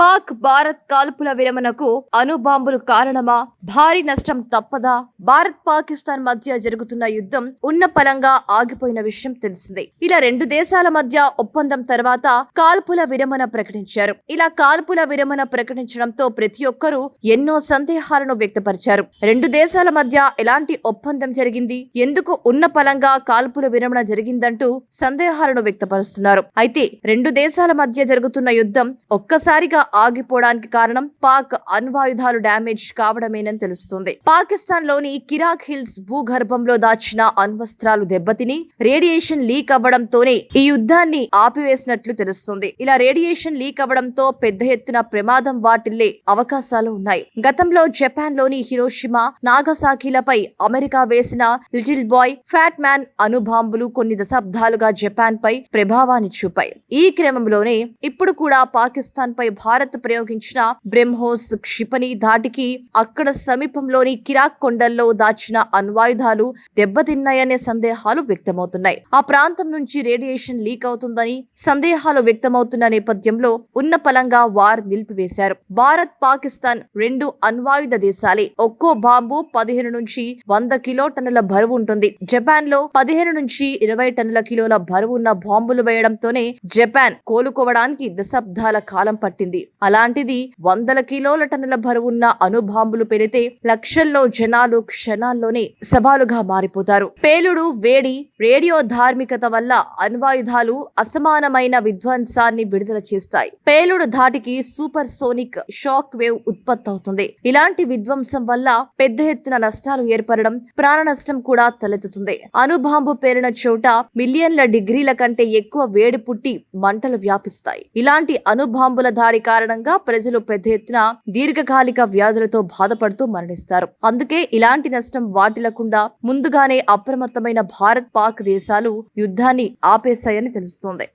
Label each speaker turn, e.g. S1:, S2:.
S1: పాక్ భారత్ కాల్పుల విరమణకు అణుబాంబులు కారణమా? భారీ నష్టం తప్పదా? భారత్ పాకిస్తాన్ మధ్య జరుగుతున్న యుద్ధం ఉన్న పలంగా ఆగిపోయిన విషయం తెలిసిందే. ఇలా రెండు దేశాల మధ్య ఒప్పందం తర్వాత కాల్పుల విరమణ ప్రకటించారు. ఇలా కాల్పుల విరమణ ప్రకటించడంతో ప్రతి ఒక్కరూ ఎన్నో సందేహాలను వ్యక్తపరిచారు. రెండు దేశాల మధ్య ఎలాంటి ఒప్పందం జరిగింది? ఎందుకు ఉన్న పలంగా కాల్పుల విరమణ జరిగిందంటూ సందేహాలను వ్యక్తపరుస్తున్నారు. అయితే రెండు దేశాల మధ్య జరుగుతున్న యుద్ధం ఒక్కసారిగా ఆగిపోవడానికి కారణం పాక్ అణ్వాయుధాలు డ్యామేజ్ కావడమేనని తెలుస్తుంది. పాకిస్తాన్లోని కిరాక్ హిల్స్ భూగర్భంలో దాచిన అణ్వస్త్రాలు దెబ్బతిని రేడియేషన్ లీక్ అవ్వడంతోనే ఈ యుద్ధాన్ని ఆపివేసినట్లు తెలుస్తుంది. ఇలా రేడియేషన్ లీక్ అవ్వడంతో పెద్ద ఎత్తున ప్రమాదం వాటిల్లే అవకాశాలు ఉన్నాయి. గతంలో జపాన్లోని హిరోషిమా నాగసాకిలపై అమెరికా వేసిన లిటిల్ బాయ్ ఫ్యాట్ మ్యాన్ అణుబాంబులు కొన్ని దశాబ్దాలుగా జపాన్ పై ప్రభావాన్ని చూపాయి. ఈ క్రమంలోనే ఇప్పుడు కూడా పాకిస్తాన్ పై భారత్ ప్రయోగించిన బ్రహ్మోస్ క్షిపణి ధాటికి అక్కడ సమీపంలోని కిరాక్ కొండల్లో దాచిన అణ్వాయుధాలు దెబ్బతిన్నాయనే సందేహాలు వ్యక్తమవుతున్నాయి. ఆ ప్రాంతం నుంచి రేడియేషన్ లీక్ అవుతుందని సందేహాలు వ్యక్తమవుతున్న నేపథ్యంలో ఉన్న పలంగా వార్ నిలిపివేశారు. భారత్ పాకిస్తాన్ రెండు అణ్వాయుధ దేశాలే. ఒక్కో బాంబు పదిహేను నుంచి వంద కిలో టన్నుల బరువు ఉంటుంది. జపాన్లో పదిహేను నుంచి ఇరవై టన్నుల కిలోల బరువున్న బాంబులు వేయడంతోనే జపాన్ కోలుకోవడానికి దశాబ్దాల కాలం పట్టింది. అలాంటిది వందల కిలోల టన్నుల బరువున్న అణుబాంబులు పెరితే లక్షల్లో జనాలు క్షణాల్లోనే సవాలుగా మారిపోతారు. పేలుడు వేడి రేడియో ధార్మికత వల్ల అణ్వాయుధాలు అసమానమైన విధ్వంసాన్ని విడుదల చేస్తాయి. పేలుడు ధాటికి సూపర్ సోనిక్ షాక్ వేవ్ ఉత్పత్తి అవుతుంది ఇలాంటి విధ్వంసం వల్ల పెద్ద ఎత్తున నష్టాలు ఏర్పడడం ప్రాణ నష్టం కూడా తలెత్తుతుంది. అణుబాంబు పేలిన చోట మిలియన్ల డిగ్రీల కంటే ఎక్కువ వేడి పుట్టి మంటలు వ్యాపిస్తాయి. ఇలాంటి అణుబాంబుల దాడి కారణంగా ప్రజలు పెద్ద ఎత్తున దీర్ఘకాలిక వ్యాధులతో బాధపడుతూ మరణిస్తారు. అందుకే ఇలాంటి నష్టం వాటిల్లకుండా ముందుగానే అప్రమత్తమైన భారత్ పాక్ దేశాలు యుద్ధాన్ని ఆపేశాయని తెలుస్తోంది.